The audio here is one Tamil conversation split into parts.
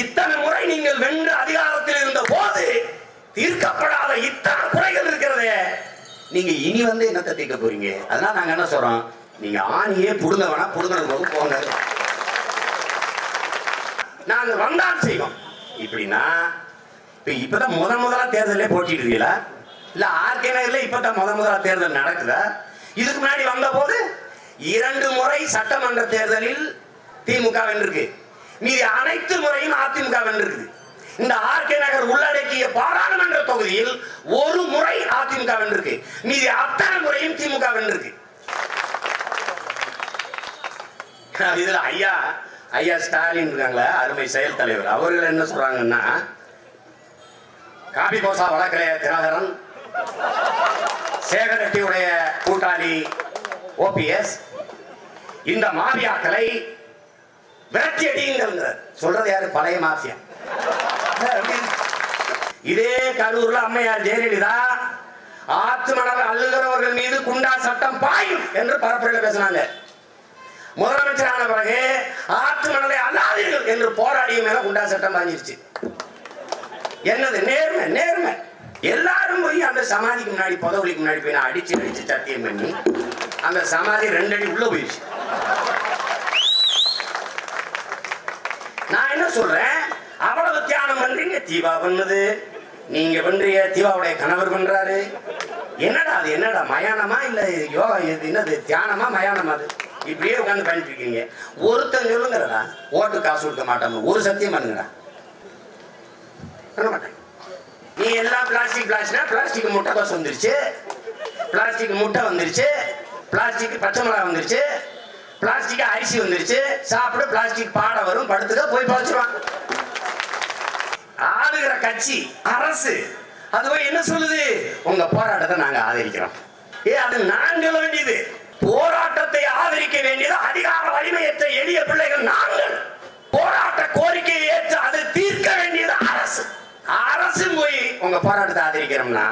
இத்தனை முறை நீங்கள் வென்று அதிகாரத்தில் இருந்த போது தீர்க்கப்படாத இத்தனை குறைகள் இருக்கிறதே. நீங்க இனி வந்து என்னத்தை தீர்க்க போறீங்க? அதனால நாங்க என்ன சொல்றோம்? நீங்க ஆணியே புடுங்க வேணா புடுங்கினது போது போங்க. நாங்க வந்தால் செய்வோம். இப்படின்னா இப்பதான் முத முதலா தேர்தலே போட்டிடுவீங்களா இல்ல ஆர்கே நகர்ல இப்பதான் முத முதலா தேர்தல் நடக்குதா? இதுக்கு முன்னாடி வந்த போது இரண்டு முறை சட்டமன்ற தேர்தலில் திமுக வென்றிருக்கு. மீதி அனைத்து முறையும் அதிமுக வென்றிருக்கு. இந்த ஆர்கே நகர் உள்ளடக்கிய பாராளுமன்ற தொகுதியில் ஒரு முறை அதிமுக வென்றிருக்கு. மீதி அத்தனை முறையும் திமுக வென்றிருக்கு. இதுல ஐயா ஐயா ஸ்டாலின் இருக்காங்களா அருமை செயல் தலைவர். அவர்கள் என்ன சொல்றாங்கன்னா காபி கோசா வழக்கிலே தினகரன் சேகர் ரெட்டியுடைய கூட்டாளி ஓபிஎஸ் இந்த மாபியாக்களை விரட்டி அடியுங்கள் சொல்றது யாரு? பழைய மாஃபியா இதே கரூர்ல அம்மையார் ஜெயலலிதா ஆத்து அல்லுகிறவர்கள் அள்ளுகிறவர்கள் மீது குண்டா சட்டம் பாயும் என்று பரப்புரையில் பேசினாங்க. முதலமைச்சரான பிறகு ஆற்று மணலை அல்லாதீர்கள் என்று போராடிய மேல குண்டா சட்டம் பாஞ்சிருச்சு. என்னது நேர்மை நேர்மை. எல்லாரும் போய் அந்த சமாதிக்கு முன்னாடி புதவலிக்கு முன்னாடி போய் நான் அடிச்சு அடிச்சு சத்தியம் பண்ணி அந்த சமாதி ரெண்டு அடி உள்ள போயிடுச்சு. நான் என்ன சொல்றேன்? அவ்வளவு தியானம் பண்றீங்க தீபா பண்ணுது. நீங்க பண்றீங்க தீபாவுடைய கணவர் பண்றாரு. என்னடா அது என்னடா மயானமா இல்ல யோகா இது என்னது தியானமா மயானமா அது? இப்படியே உட்காந்து பண்ணிட்டு இருக்கீங்க. ஒருத்தன் சொல்லுங்கிறதா? ஓட்டு காசு கொடுக்க மாட்டாங்க ஒரு சத்தியம் பண்ணுங்கடா. பண்ண நீ எல்லாம் பிளாஸ்டிக் பிளாஸ்டிக்னா பிளாஸ்டிக் முட்டை கோஸ் வந்துருச்சு. பிளாஸ்டிக் முட்டை வந்துருச்சு. பிளாஸ்டிக் பச்சை மிளகா வந்துருச்சு. பிளாஸ்டிக் அரிசி வந்துருச்சு. சாப்பிட பிளாஸ்டிக் பாட வரும் படுத்துக்க போய் பழச்சிருவான். ஆளுகிற கட்சி அரசு அதுவே என்ன சொல்லுது? உங்க போராட்டத்தை நாங்க ஆதரிக்கிறோம். ஏ அது நாங்கள் வேண்டியது. போராட்டத்தை ஆதரிக்க வேண்டியது அதிகார வலிமையற்ற எளிய பிள்ளைகள் நாங்கள். போராட்ட கோரிக்கையை ஏற்று அதை தீர்க்க வேண்டியது அரசு போய் உங்க போராட்டத்தை ஆதரிக்கிறோம்னா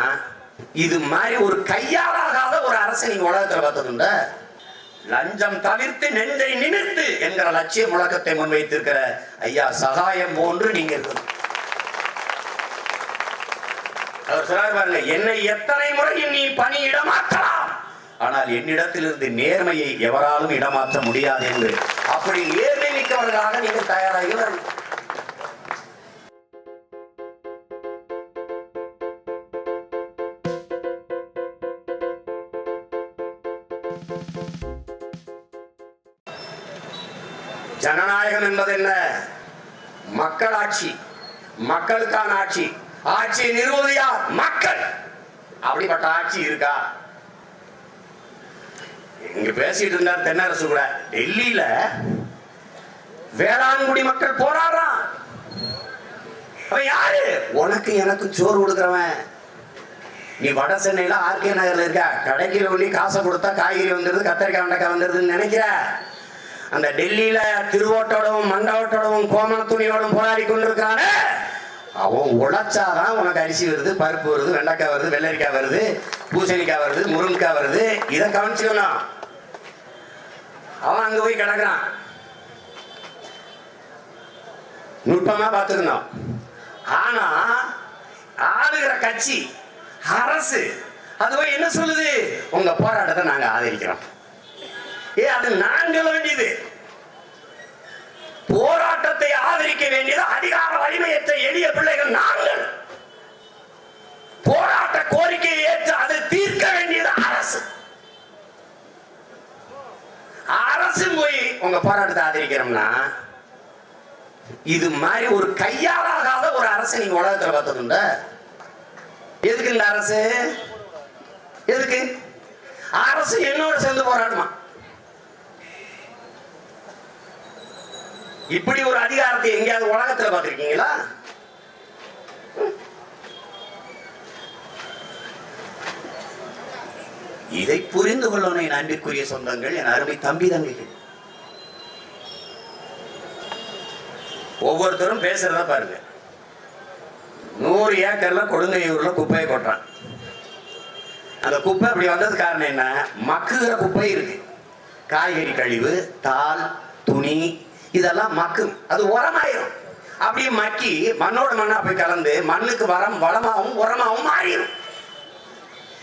இது மாதிரி ஒரு கையாலாகாத ஒரு அரசு நீங்க உலகத்துல பார்த்ததுண்டா லஞ்சம் தவிர்த்து நெஞ்சை நிமிர்த்து என்கிற லட்சிய முழக்கத்தை முன்வைத்திருக்கிற ஐயா சகாயம் போன்று நீங்க இருக்கணும். அவர் பாருங்க என்னை எத்தனை முறையும் நீ பணி இடமாற்றலாம் ஆனால் என்னிடத்திலிருந்து நேர்மையை எவராலும் இடமாற்ற முடியாது என்று. அப்படி நேர்மை மிக்கவர்களாக நீங்கள் தயாராகி வரணும் மக்களாட்சி மக்களுக்கான ஆட்சி. ஆட்சி நிறுவது யார்? மக்கள். அப்படிப்பட்ட ஆட்சி இருக்கா? இங்க பேசிட்டு இருந்தார் தென்னரசு கூட. டெல்லியில வேளாண்குடி மக்கள் போராடுறான். அவன் யாரு? உனக்கு எனக்கு சோறு கொடுக்குறவன். நீ வட சென்னையில ஆர்கே நகர்ல இருக்க. கடைக்கு ஒண்ணி காசை கொடுத்தா காய்கறி வந்துருது கத்தரிக்காய் வெண்டைக்காய் வந்துருதுன்னு நினைக்கிற. அந்த டெல்லியில திருவோட்டோடவும் மண்டவோட்டோடவும் கோமண துணியோடும் போராடி கொண்டிருக்கானே அவன் உழைச்சாதான் உனக்கு அரிசி வருது பருப்பு வருது வெண்டைக்காய் வருது வெள்ளரிக்காய் வருது பூசணிக்காய் வருது முருங்கைக்காய் வருது. இதை கவனிச்சுக்கணும் அவன் அங்க போய் கிடக்குறான். நுட்பமா பார்த்துக்கணும். ஆனா ஆளுகிற கட்சி அரசு அது போய் என்ன சொல்லுது? உங்க போராட்டத்தை நாங்க ஆதரிக்கிறோம். ஏ அது நாங்கள் வேண்டியது. போராட்டத்தை ஆதரிக்க வேண்டியது அதிகார வலிமையற்ற எளிய பிள்ளைகள் நாங்கள். போராட்ட கோரிக்கையை ஏற்று அது தீர்க்க வேண்டியது அரசு. அரசு போய் உங்க போராட்டத்தை ஆதரிக்கிறோம்னா இது மாதிரி ஒரு கையாளாகாத ஒரு அரசு நீங்க உலகத்தில் பார்த்ததுண்ட எதுக்கு இந்த அரசு? எதுக்கு? அரசு என்னோட சேர்ந்து போராடுமா? இப்படி ஒரு அதிகாரத்தை எங்கேயாவது உலகத்துல பார்த்திருக்கீங்களா? இதை புரிந்து கொள்ளணும் என் அன்பிற்குரிய சொந்தங்கள் என் அருமை தம்பி தங்கைகள். ஒவ்வொருத்தரும் பேசுறத பாருங்க. நூறு ஏக்கர்ல கொடுங்கையூர்ல குப்பையை கொட்டுறான். அந்த குப்பை அப்படி வந்தது காரணம் என்ன? மக்குகிற குப்பை இருக்கு. காய்கறி கழிவு தாள் துணி இதெல்லாம் மக்கும் அது உரமாயிரும். அப்படியே மக்கி மண்ணோட மண்ணா போய் கலந்து மண்ணுக்கு வரம் வளமாகவும் உரமாகவும் மாறிடும்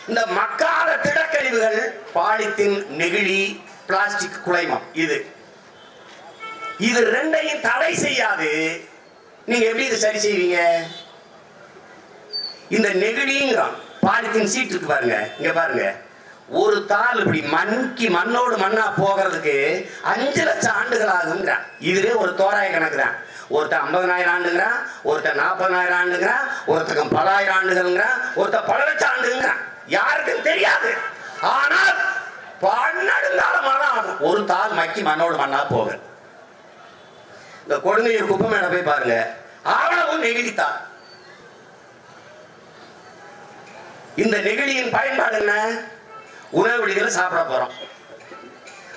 இந்த மக்காத திடக்கழிவுகள் பாலித்தீன் நெகிழி பிளாஸ்டிக் குலைமம் இது. இது ரெண்டையும் தடை செய்யாது. நீங்க எப்படி இது சரி செய்வீங்க? இந்த நெகிழிங்கிறான். பாலித்தீன் சீட் இருக்கு பாருங்க. இங்க பாருங்க. ஒரு தாள் இப்படி மண்கி மண்ணோடு மண்ணா போகிறதுக்கு அஞ்சு லட்சம் ஆண்டுகள் ஆகுங்கிறான் இதுவே ஒரு தோராய கணக்கு தான் ஒருத்தன் ஐம்பதனாயிரம் ஆண்டுங்கிறான் ஒருத்தன் நாற்பதனாயிரம் ஆண்டுங்கிறான் ஒருத்தக்கம் பலாயிரம் ஆண்டுகள்ங்கிறான் ஒருத்தன் பல லட்சம் ஆண்டுங்கிறான் யாருக்கும் தெரியாது. ஆனால் பன்னெடுங்காலமாக ஆகும் ஒரு தாள் மக்கி மண்ணோடு மண்ணா போக இந்த கொடுங்கையூர் குப்பை போய் பாருங்க. அவ்வளவு நெகிழித்தான் இந்த நெகிழியின் பயன்பாடு என்ன? உணவு விடுதியில் சாப்பிட போகிறோம்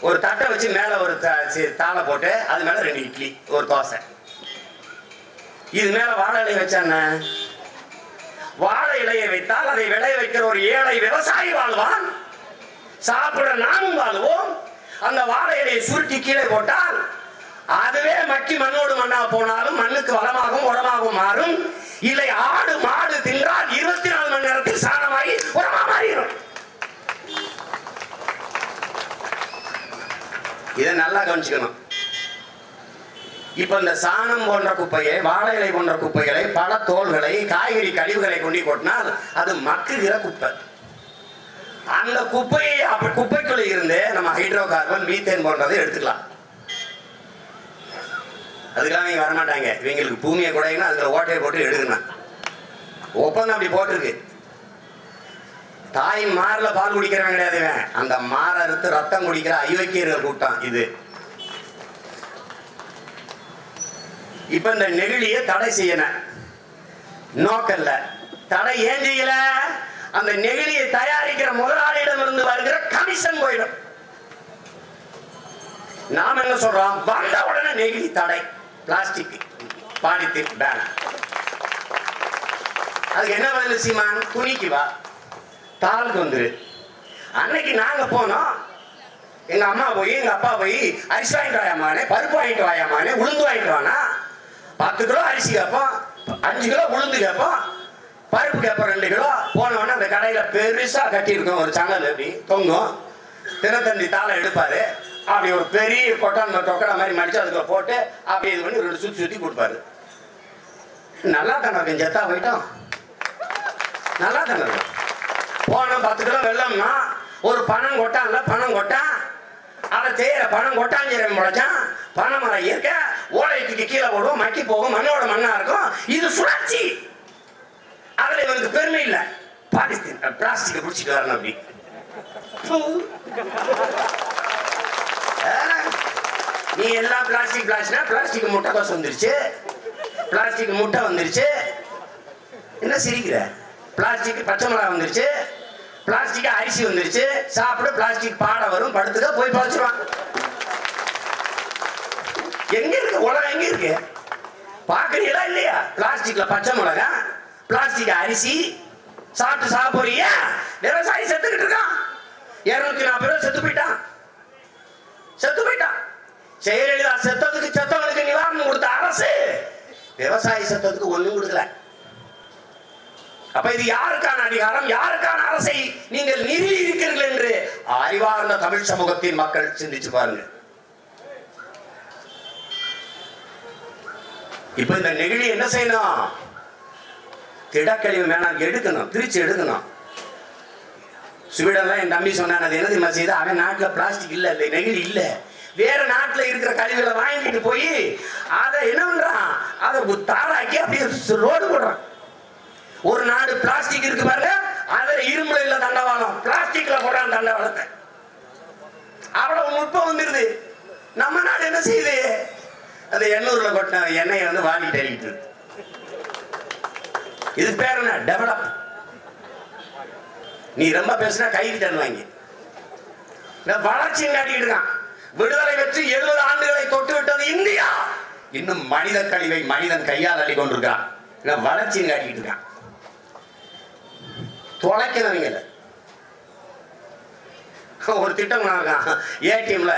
ஒரு தட்டை வச்சு மேலே ஒரு தாளை போட்டு அது மேலே ரெண்டு இட்லி ஒரு தோசை. இது மேலே வாழை இலை வச்சா வாழை இலையை வைத்தால் அதை விளைய வைக்கிற ஒரு ஏழை விவசாயி வாழ்வான். சாப்பிட நாமும் வாழ்வோம். அந்த வாழை இலையை சுருட்டி கீழே போட்டால் அதுவே மக்கி மண்ணோடு மண்ணா போனாலும் மண்ணுக்கு வளமாகவும் உரமாகவும் மாறும். இலை ஆடு மாடு தின்றால் இருபத்தி நாலு மணி நேரத்தில் சாணமாகி உரமா மாறிடும். இதை நல்லா கவனிச்சுக்கணும். இப்ப இந்த சாணம் போன்ற குப்பையை வாழை இலை போன்ற குப்பைகளை பல தோள்களை காய்கறி கழிவுகளை கொண்டு கொட்டினால் அது மக்குகிற குப்பை. அந்த குப்பையை அப்ப குப்பைக்குள்ள இருந்து நம்ம ஹைட்ரோ கார்பன் மீத்தேன் போன்றதை எடுத்துக்கலாம். அதுக்கெல்லாம் இவங்க வரமாட்டாங்க. இவங்களுக்கு பூமியை கூட அதுல ஓட்டையை போட்டு எடுக்கணும். ஒப்பந்தம் அப்படி போட்டிருக்கு. தாய் மாறல பால் குடிக்கிறவன் கிடையாது அந்த மாற அறுத்து ரத்தம் குடிக்கிற அயோக்கியர்கள் கூட்டம் இது. இப்ப இந்த நெகிழியை தடை செய்யணும் நோக்கல்ல. தடை ஏன் செய்யல? அந்த நெகிழியை தயாரிக்கிற முதலாளியிடம் இருந்து வருகிற கமிஷன் போயிடும். நாம் என்ன சொல்றோம்? வந்த உடனே நெகிழி தடை. பிளாஸ்டிக். பாலித்தீன் பேன் அதுக்கு என்ன பதில் சீமான்? துணிக்கு வா. தாளுக்கு வந்துரு. அன்னைக்கு நாங்க போனோம். எங்க அம்மா போய் எங்க அப்பா போய் அரிசி வாங்கிட்டு வாயாமானே பருப்பு வாங்கிட்டு வாயாமானே உளுந்து வாங்கிட்டு வானா. பத்து கிலோ அரிசி கேட்போம் அஞ்சு கிலோ உளுந்து கேட்போம் பருப்பு கேட்போம் ரெண்டு கிலோ. போனோடனே அந்த கடையில பெருசா கட்டியிருக்கோம். ஒரு சங்கல் அப்படி தொங்கும். தினத்தந்தி தாளை எடுப்பாரு. அப்படி ஒரு பெரிய கொட்டான் தொக்கடை மாதிரி மடிச்சு அதுக்குள்ள போட்டு அப்படி இது பண்ணி ரெண்டு சுத்தி சுத்தி கொடுப்பாரு. நல்லா தானே இருக்கும் செத்தா போயிட்டோம். நல்லா தானே இருக்கும். போனோம் பத்து கிலோ வெள்ளம்னா ஒரு பணம் கொட்டான்ல பணம் கொட்டான் அதை செய்யற பணம் கொட்டாஞ்சீரகம் முளைச்சான் பனை மரம் இயற்க ஓலைக்கு கீழே போடுவோம் மக்கி போகும் மண்ணோட மண்ணா இருக்கும். இது சுழற்சி. அதுல இவனுக்கு பெருமை இல்லை. பாகிஸ்தான் பிளாஸ்டிக் பிடிச்சிட்டு வரணும் அப்படி. நீ எல்லாம் பிளாஸ்டிக் பிளாஸ்டிக்னா பிளாஸ்டிக் முட்டை கோசம் வந்துருச்சு. பிளாஸ்டிக் முட்டை வந்துருச்சு. என்ன சிரிக்கிற? பிளாஸ்டிக் பச்சை மிளகா வந்துருச்சு. பிளாஸ்டிக் அரிசி வந்துருச்சு. சாப்பிட பிளாஸ்டிக் பாடை வரும். படுத்துக்க போய் பழச்சிருவான் எங்க இருக்கு? உலகம் எங்க இருக்கு? பாக்குறீங்களா இல்லையா? பிளாஸ்டிக்ல பச்சை மிளகா பிளாஸ்டிக் அரிசி. சாப்பிட்டு சாப்பிடுறியா? விவசாயி செத்துக்கிட்டு இருக்கான். இருநூத்தி நாற்பது ரூபாய் செத்து போயிட்டான். செத்து போயிட்டான். செயலலிதா செத்ததுக்கு செத்தவனுக்கு நிவாரணம் கொடுத்த அரசு. விவசாயி செத்ததுக்கு ஒண்ணும் கொடுக்கல. அப்ப இது யாருக்கான அதிகாரம்? யாருக்கான அரசை நீங்கள் நிறுவி இருக்கிறீர்கள் என்று அறிவார்ந்த தமிழ் சமூகத்தின் மக்கள் சிந்திச்சு பாருங்க. இப்ப இந்த நெகிழி என்ன செய்யணும்? திடக்கழிவு வேணாம் எடுக்கணும் பிரிச்சு எடுக்கணும். ஸ்வீடன்ல என் தம்பி சொன்னான் அது என்ன தெரியுமா செய்யுது அவன் நாட்டில் பிளாஸ்டிக் இல்லை இல்லை நெகிழி இல்லை. வேற நாட்டில் இருக்கிற கழிவுகளை வாங்கிட்டு போய் அதை என்ன பண்றான்? அதை தாராக்கி அப்படியே ரோடு போடுறான். ஒரு நாடு பிளாஸ்டிக் இருக்கு பாருங்க அதுல இரும்புல இல்ல தண்டவாளம் பிளாஸ்டிக்ல போடுறான் தண்டவாளத்தை அவ்வளவு நுட்பம் வந்துருது. நம்ம நாடு என்ன செய்யுது? அந்த எண்ணூர்ல கொட்டின எண்ணெயை வந்து வாங்கி தள்ளிட்டு இருக்கு இது பேர் என்ன? டெவலப். நீ ரொம்ப பேசுனா கைது தருவாங்க இந்த வளர்ச்சி காட்டிட்டு இருக்கான். விடுதலை பெற்று எழுபது ஆண்டுகளை தொட்டு விட்டது இந்தியா. இன்னும் மனித கழிவை மனிதன் கையால் அள்ளி கொண்டிருக்கான் வளர்ச்சி காட்டிட்டு காட்டிக்கிட்டு இருக்கான். தொலைக்கிறவங்க இல்லை ஒரு திட்டம் இருக்கான் ஏடிஎம்ல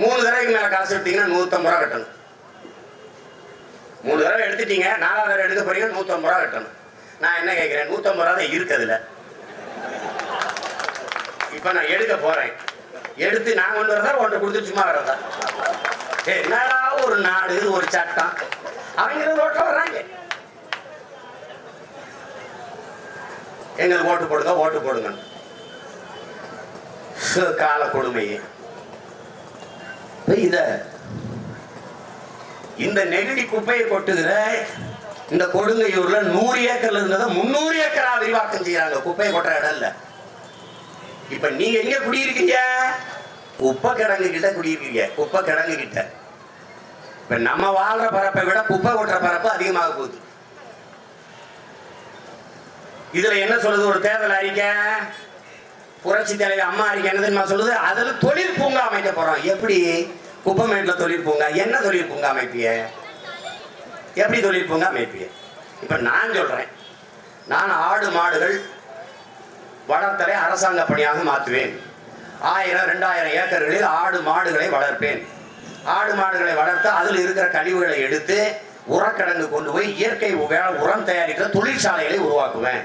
மூணு தடவைக்கு மேல காசு எடுத்தீங்கன்னா நூத்தம்பது ரூபா கட்டணும். மூணு தடவை எடுத்துட்டீங்க நாலாவது தடவை எடுக்க போறீங்க நூத்தம்பது ரூபா கட்டணும். நான் என்ன கேட்கிறேன் நூத்தம்பது ரூபா தான் இருக்கு அதுல இப்ப நான் எடுக்க போறேன். எடுத்து நான் கொண்டு வரதா ஒன்றை கொடுத்து சும்மா வரதா என்னடா ஒரு நாடு ஒரு சட்டம். அவங்க ரோட்டில் வர்றாங்க. எங்களுக்கு ஓட்டு போடுங்க ஓட்டு போடுங்க. கால கொடுமை. இத இந்த நெகிழி குப்பையை கொட்டுகிற இந்த கொடுங்கையூர்ல நூறு ஏக்கர்ல இருந்ததை முன்னூறு ஏக்கரா விரிவாக்கம் செய்யறாங்க. குப்பையை கொட்டுற இடம் இல்ல. இப்ப நீங்க எங்க குடியிருக்கீங்க? குப்பை கிடங்கு கிட்ட குடியிருக்கீங்க. குப்பை கிடங்கு கிட்ட இப்ப நம்ம வாழ்ற பரப்பை விட குப்பை கொட்டுற பரப்பு அதிகமாக போகுது. இதுல என்ன சொல்லுது? ஒரு தேர்தல் அறிக்கை. புரட்சி தலைவர் அம்மா அறிக்கை என்ன தெரியுமா சொல்லுது. அதுல தொழில் பூங்கா அமைக்க போறோம். எப்படி? குப்பமேட்ல தொழில் பூங்கா. என்ன தொழில் பூங்கா அமைப்பிய? எப்படி தொழில் பூங்கா அமைப்பிய? இப்ப நான் சொல்றேன். நான் ஆடு மாடுகள் வளர்த்தலை அரசாங்க பணியாக மாற்றுவேன். ஆயிரம் ரெண்டாயிரம் ஏக்கர்களில் ஆடு மாடுகளை வளர்ப்பேன். ஆடு மாடுகளை வளர்த்து அதில் இருக்கிற கழிவுகளை எடுத்து உரக்கிடங்கு கொண்டு போய் இயற்கை உரம் தயாரிக்கிற தொழிற்சாலைகளை உருவாக்குவேன்.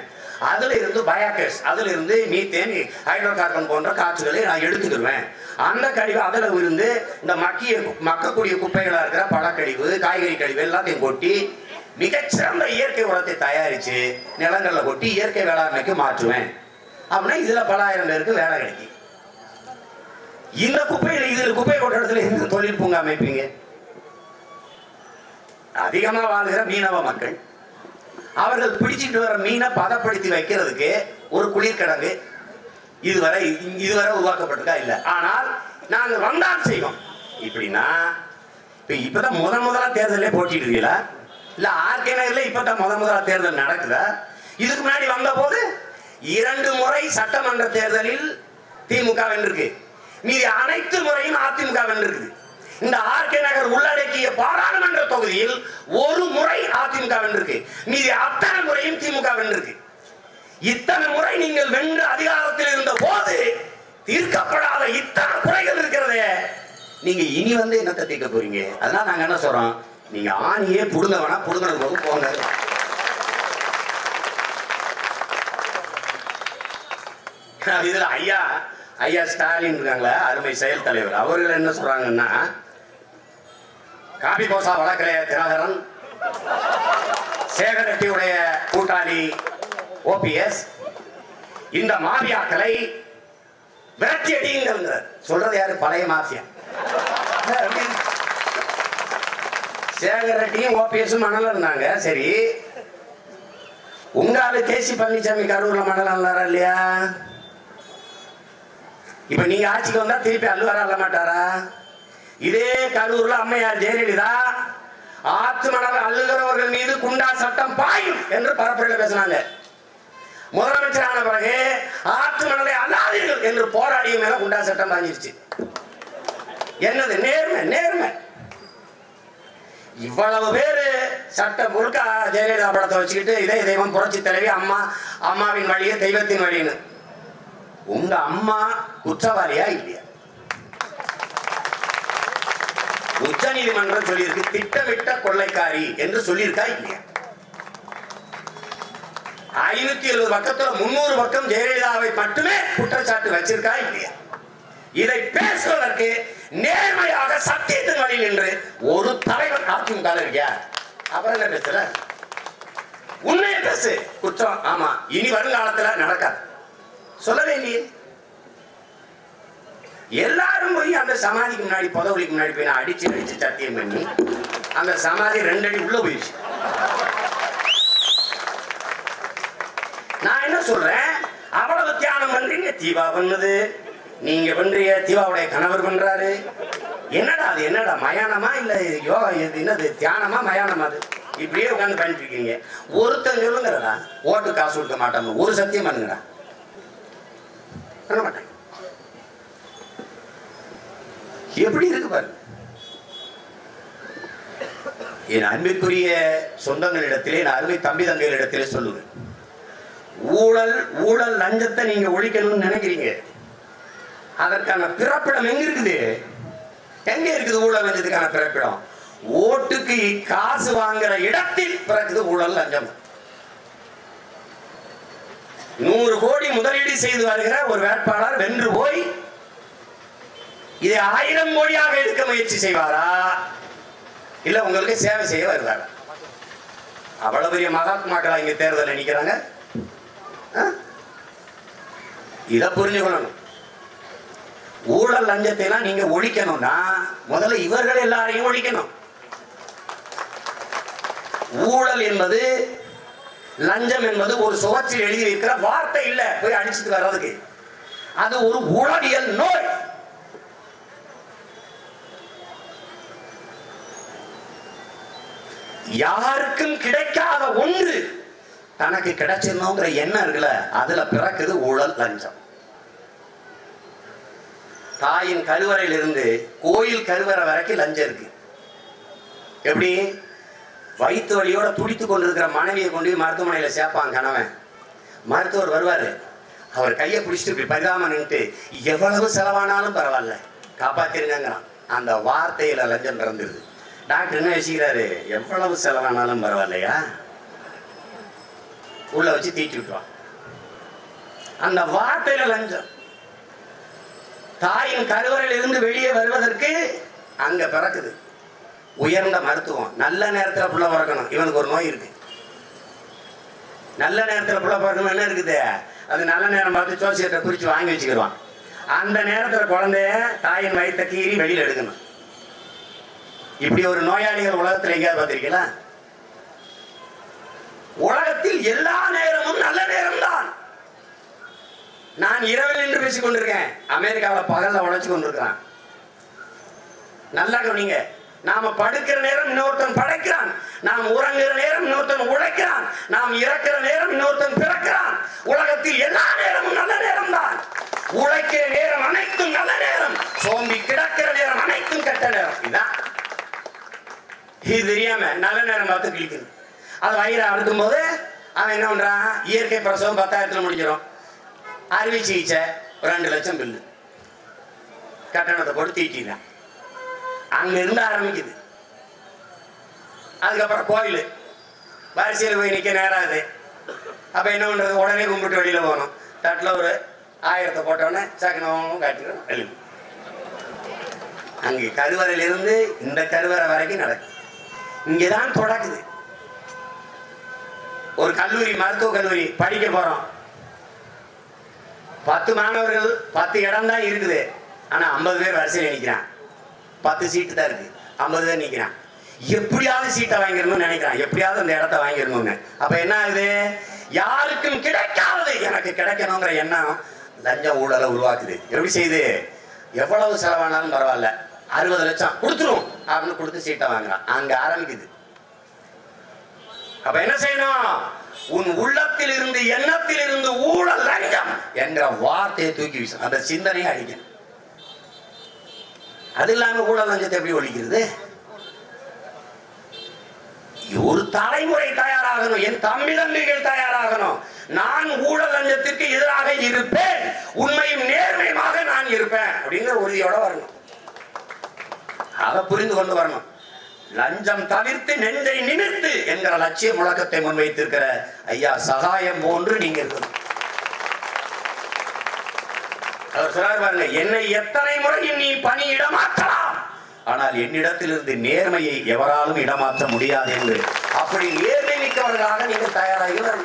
அதுல இருந்து பயோகேஸ் அதுல இருந்து மீத்தேன் ஹைட்ரோ கார்பன் போன்ற காற்றுகளை நான் எடுத்துக்கிடுவேன். அந்த கழிவு அதுல இருந்து இந்த மக்கிய மக்கக்கூடிய குப்பைகளா இருக்கிற பழக்கழிவு காய்கறி கழிவு எல்லாத்தையும் கொட்டி மிகச்சிறந்த இயற்கை உரத்தை தயாரிச்சு நிலங்களில் கொட்டி இயற்கை வேளாண்மைக்கு மாற்றுவேன். அப்படின்னா இதுல பல ஆயிரம் பேருக்கு வேலை கிடைக்கும். இந்த குப்பையில இதில் குப்பை கொட்ட இடத்துல எந்த தொழில் பூங்கா அமைப்பீங்க? அதிகமாக வாழ்கிற மீனவ மக்கள். அவர்கள் பிடிச்சிட்டு வர மீனை பதப்படுத்தி வைக்கிறதுக்கு ஒரு குளிர்கிடங்கு இதுவரை இதுவரை உருவாக்கப்பட்டிருக்கா? இல்ல. ஆனால் நாங்கள் வந்தால் செய்வோம். இப்படின்னா இப்போ இப்பதான் முதன் முதலா தேர்தலே போட்டிட்டு இருக்கீங்களா? இல்ல ஆர்கே நகர்ல இப்பதான் முதன் முதலா தேர்தல் நடக்குதா? இதுக்கு முன்னாடி வந்த போது இரண்டு முறை சட்டமன்ற தேர்தலில் திமுக வென்றிருக்கு. மீதி அனைத்து முறையும் அதிமுக வென்றிருக்கு. இந்த ஆர்கே நகர் உள்ளடக்கிய பாராளுமன்ற தொகுதியில் ஒரு முறை அதிமுக வென்றிருக்கு. மீதி அத்தனை முறையும் திமுக வென்றிருக்கு. இத்தனை முறை நீங்கள் வென்று அதிகாரத்தில் இருந்த போது தீர்க்கப்படாத இத்தனை குறைகள் இருக்கிறதே. நீங்க இனி வந்து என்னத்தை தீர்க்க போறீங்க? அதனால நாங்க என்ன சொல்றோம்? நீங்க ஆணியே புடுங்க வேணா புடுங்கின போது போங்க. இதுல ஐயா ஐயா ஸ்டாலின் இருக்காங்களே அருமை செயல் தலைவர். அவர்கள் என்ன சொல்றாங்கன்னா காபி கோசா வழக்கிற தினகரன் சேகர் ரெட்டியுடைய கூட்டாளி ஓபிஎஸ் இந்த மாபியாக்களை விரட்டி அடியுங்கள் சொல்றது யாரு? பழைய மாஃபியா சேகர் ரெட்டியும் ஓபிஎஸும் மணல இருந்தாங்க. சரி. உங்க ஆளு கேசி பழனிசாமி கரூர்ல மணல் இல்லையா? இப்ப நீங்க ஆட்சிக்கு வந்தா திருப்பி அல்லுவாரா அல்ல மாட்டாரா? இதே கரூர்ல அம்மையார் ஜெயலலிதா ஆற்று மணல் அள்ளுகிறவர்கள் மீது குண்டா சட்டம் பாயும் என்று பரப்புரையில பேசினாங்க. முதலமைச்சரான பிறகு ஆற்று மணலை அல்லாதீர்கள் என்று போராடிய மேல குண்டா சட்டம் பாஞ்சிருச்சு. என்னது நேர்மை நேர்மை. இவ்வளவு பேரு சட்டம் முழுக்க ஜெயலலிதா படத்தை வச்சுக்கிட்டு இதே தெய்வம் புரட்சி தலைவி அம்மா அம்மாவின் வழியே தெய்வத்தின் வழின்னு. உங்க அம்மா குற்றவாளியா இல்லையா? உச்ச நீதிமன்றம் சொல்லியிருக்கு திட்டமிட்ட கொள்ளைக்காரி என்று சொல்லியிருக்கா இல்லையா? ஐநூத்தி எழுபது பக்கத்துல முன்னூறு பக்கம் ஜெயலலிதாவை மட்டுமே குற்றச்சாட்டு வச்சிருக்கா இல்லையா? இதை பேசுவதற்கு நேர்மையாக சத்தியத்தின் வழியில் நின்று ஒரு தலைவர் அதிமுக இருக்கியா? அப்புறம் என்ன பேசுற உண்மையை பேசு. குற்றம் ஆமா இனி வருங்காலத்துல நடக்காது. சொல்லவே இல்லையே. எல்லாரும் போய் அந்த சமாதிக்கு முன்னாடி புதவுலிக்கு முன்னாடி போய் நான் அடிச்சு அடிச்சு சத்தியம் பண்ணி அந்த சமாதி ரெண்டு அடி உள்ள போயிடுச்சு. நான் என்ன சொல்றேன்? அவ்வளவு தியானம் பண்றீங்க தீபா பண்ணுது. நீங்க பண்றீங்க தீபாவுடைய கணவர் பண்றாரு. என்னடா அது என்னடா மயானமா இல்ல யோகா இது என்னது தியானமா மயானமா அது? இப்படியே உட்காந்து பண்ணிட்டு இருக்கீங்க. ஒருத்தன் சொல்லுங்கடா ஓட்டு காசு கொடுக்க மாட்டாங்க ஒரு சத்தியம் பண்ணுங்கடா. பண்ண மாட்டாங்க எப்படி இருக்கு பாரு. என் அன்பிற்குரிய சொந்தங்களிடத்திலே என் அருமை தம்பி தங்கைகளிடத்திலே சொல்லுவேன். ஊழல் ஊழல் லஞ்சத்தை நீங்க ஒழிக்கணும்னு நினைக்கிறீங்க. அதற்கான பிறப்பிடம் எங்க இருக்குது? எங்க இருக்குது ஊழல் லஞ்சத்துக்கான பிறப்பிடம்? ஓட்டுக்கு காசு வாங்குற இடத்தில் பிறக்குது ஊழல் லஞ்சம். நூறு கோடி முதலீடு செய்து வருகிற ஒரு வேட்பாளர் வென்று போய் இதை ஆயிரம் கோடியாக எடுக்க முயற்சி செய்வாரா? இல்ல உங்களுக்கு சேவை செய்ய வருவார்? அவ்வளவு பெரிய மகாத்மாக்களா இங்க தேர்தல் நிக்கிறாங்க? ஆ? இத புரிஞ்சுக்கணும். ஊழல் லஞ்சத்தை எல்லாம் நீங்க ஒழிக்கணும்னா முதல்ல இவர்கள் எல்லாரையும் ஒழிக்கணும். ஊழல் என்பது லஞ்சம் என்பது ஒரு சுவற்றில் எழுதி இருக்கிற வார்த்தை இல்ல. போய் அடிச்சுட்டு வர்றதுக்கு. அது ஒரு உளவியல் நோய். யாருக்கும் கிடைக்காத ஒன்று. தனக்கு கிடைச்சிடணுங்கிற எண்ணம் இருக்குல்ல அதுல பிறக்குது ஊழல் லஞ்சம். தாயின் கருவறையிலிருந்து கோயில் கருவறை வரைக்கும் லஞ்சம் இருக்கு. எப்படி? வயிற்று வழியோட துடித்து கொண்டிருக்கிற மனைவியை கொண்டு போய் மருத்துவமனையில் சேர்ப்பான் கணவன். மருத்துவர் வருவார். அவர் கையை பிடிச்சிட்டு இப்படி பரிதாம எவ்வளவு செலவானாலும் பரவாயில்ல காப்பாத்திருங்கிறான் அந்த வார்த்தையில் லஞ்சம் பிறந்துருது. டாக்டர் என்ன யோசிக்கிறாரு? எவ்வளவு செலவானாலும் பரவாயில்லையா? உள்ள வச்சு தீட்டி விட்டுவான் அந்த வார்த்தையில லஞ்சம். தாயின் கருவறையில் இருந்து வெளியே வருவதற்கு அங்க பிறக்குது. உயர்ந்த மருத்துவம். நல்ல நேரத்தில் புள்ள பிறக்கணும். இவனுக்கு ஒரு நோய் இருக்கு. நல்ல நேரத்தில் புள்ள பிறக்கணும் என்ன இருக்குது? அது நல்ல நேரம் பார்த்து ஜோசியத்தை குறித்து வாங்கி வச்சுக்கிடுவான். அந்த நேரத்தில் குழந்தைய தாயின் வயித்தை கீறி வெளியில் எடுக்கணும். இப்படி ஒரு நோயாளிகள் உலகத்தில் எங்கேயாவது பார்த்துருக்கீங்களா? உலகத்தில் எல்லா நேரமும் நல்ல நேரம்தான். நான் இரவில் நின்று பேசிக் கொண்டிருக்கேன் அமெரிக்காவில் பகலில் உழைச்சு கொண்டிருக்கிறான். நல்லா கவனிங்க. நாம படுக்கிற நேரம் இன்னொருத்தன் படைக்கிறான். நாம் உறங்குற நேரம் இன்னொருத்தன் உழைக்கிறான். நாம் இறக்கிற நேரம் இன்னொருத்தன் பிறக்கிறான். உலகத்தில் எல்லா நேரமும் நல்ல நேரம் தான் உழைக்கிற நேரம் அனைத்தும் நல்ல நேரம். சோம்பி கிடக்கிற நேரம் அனைத்தும் கெட்ட நேரம். இதான். இது தெரியாம நல்ல நேரம் பார்த்து கிழிக்கிறது அது வயிறு அழுத்தும் போது அவன் என்ன பண்றான்? இயற்கை பிரசவம் பத்தாயிரத்துல முடிஞ்சிடும். அறுவை சிகிச்சை ரெண்டு லட்சம் பில்லு. கட்டணத்தை போட்டு தீட்டிடுறான். அங்க இருந்து ஆரம்பிக்குது. அதுக்கப்புறம் கோயில். வரிசையில் போய் நிற்க நேராது அப்ப என்ன பண்றது? உடனே கும்பிட்டு வெளியில போகணும். தட்டில் ஒரு ஆயிரத்தை போட்டோடனே சக்கனமும் காட்டிடும் வெளியே அங்கே கருவறையிலிருந்து இந்த கருவறை வரைக்கும் நடக்குது. இங்கதான் தொடக்குது. ஒரு கல்லூரி மருத்துவ கல்லூரி படிக்க போறோம். பத்து மாணவர்கள் பத்து இடம் தான் இருக்குது. ஆனா ஐம்பது பேர் வரிசையில் நிற்கிறான் பத்து சீட்டு தான் இருக்கு. ஐம்பது தான் நிற்கிறான் எப்படியாவது சீட்டை வாங்கிடணும்னு நினைக்கிறான். எப்படியாவது அந்த இடத்த வாங்கிடணும்னு. அப்ப என்ன ஆகுது? யாருக்கும் கிடைக்காது எனக்கு கிடைக்கணுங்கிற எண்ணம் லஞ்ச ஊழலை உருவாக்குது. எப்படி செய்யுது? எவ்வளவு செலவானாலும் பரவாயில்ல. அறுபது லட்சம் கொடுத்துரும் அப்படின்னு கொடுத்து சீட்டை வாங்குறான். அங்க ஆரம்பிக்குது. அப்ப என்ன செய்யணும்? உன் உள்ளத்தில் இருந்து எண்ணத்தில் இருந்து ஊழல் லஞ்சம் என்ற வார்த்தையை தூக்கி வீசணும். அந்த சிந்தனையை அடிக்கணும் அது இல்லாம கூட லஞ்சத்தை எப்படி ஒழிக்கிறது? ஒரு தலைமுறை தயாராகணும். என் தம்பி தம்பிகள் தயாராகணும். நான் ஊழல் லஞ்சத்திற்கு எதிராக இருப்பேன். உண்மையும் நேர்மையுமாக நான் இருப்பேன் அப்படிங்கிற உறுதியோட வரணும். அதை புரிந்து கொண்டு வரணும். லஞ்சம் தவிர்த்து நெஞ்சை நிமிர்த்து என்கிற லட்சிய முழக்கத்தை முன்வைத்திருக்கிற ஐயா சகாயம் போன்று நீங்க இருக்கணும். அவர் சொல்றாரு பாருங்க என்னை எத்தனை முறையும் நீ பணியிடமா ஆனால் என்னிடத்திலிருந்து நேர்மையை எவராலும் இடமாற்ற முடியாது என்று. அப்படி நேர்மை மிக்கவர்களாக நீங்கள் தயாராகிறீர்கள்